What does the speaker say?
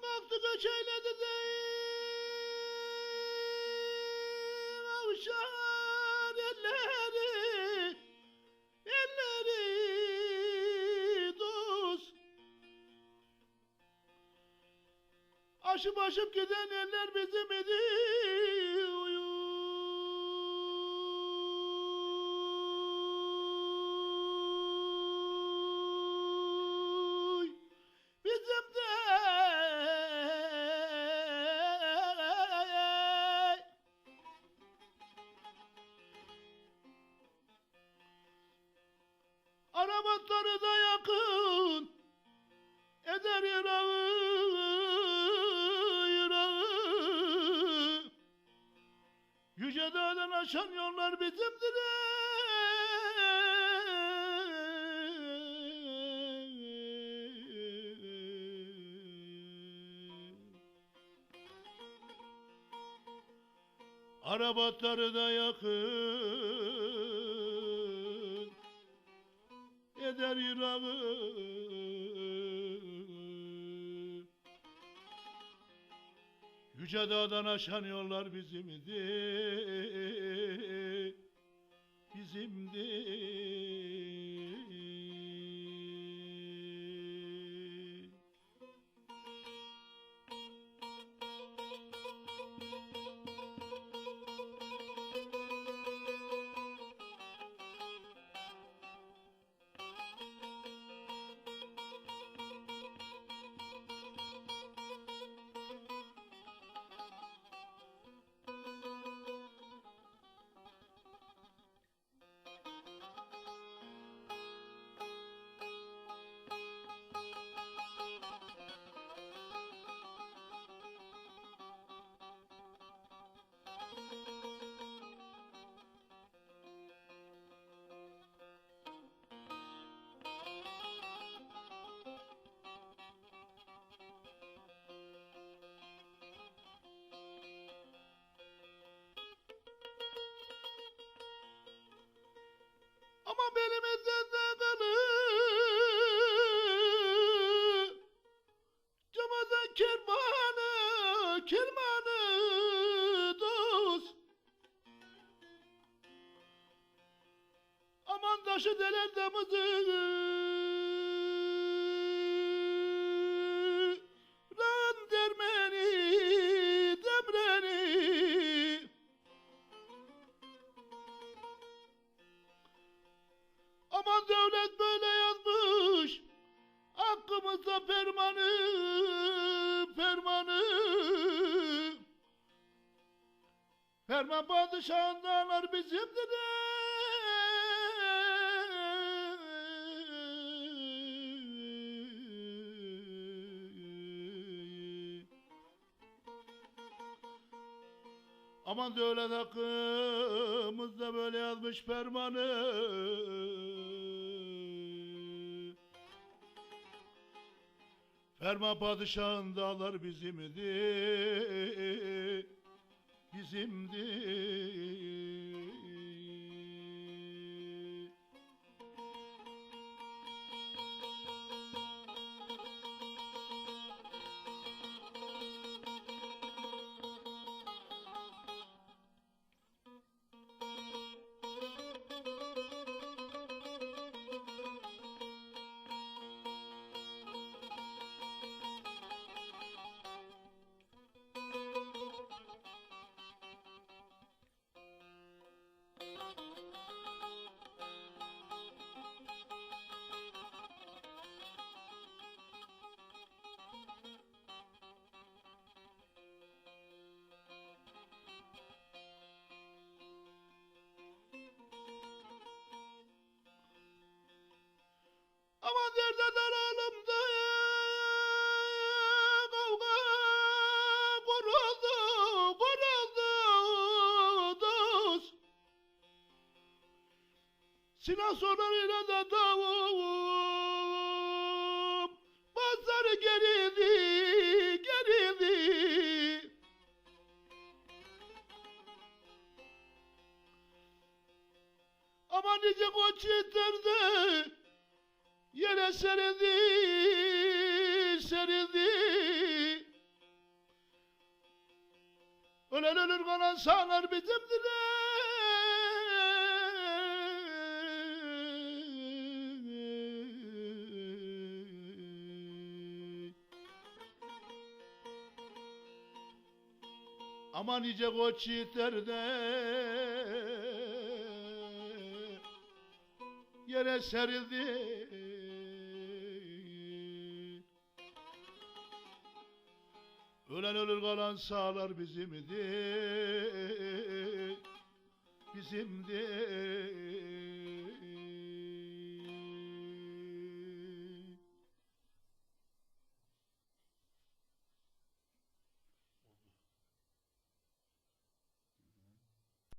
kalktı göç eyledi de Avşar elleri Elleri dost. Aşıp aşıp giden eller bizim idi Arabatları da yakın. Eder yırağı yırağı Yüce dağdan aşan yollar bizimdir. Arabatları da yakın eder yırağı Yüce dağdan aşan yollar bizimdi Bizimdi Ama belimizden de kalır Camadan kervanı, Aman taşı deler Ran devlet böyle yazmış. Hakkımızda fermanı, fermanı. Ferman padişahındalar bizimdir. Aman devlet hakkımızda böyle yazmış fermanı. Ferman padişahın dağlar bizimdi, bizimdi. Derde daralımda kavga kuruldu, kuruldu dost. Silah sonlarıyla da davum Bazarı gerildi, gerildi. Aman nice koç yeterdi Yere serildi, serildi Ölen ölür kalan sağlar bizimdir. Aman nice koç yiğitler de yere serildi. Ölen ölür kalan sağlar bizimdi. Bizimdi.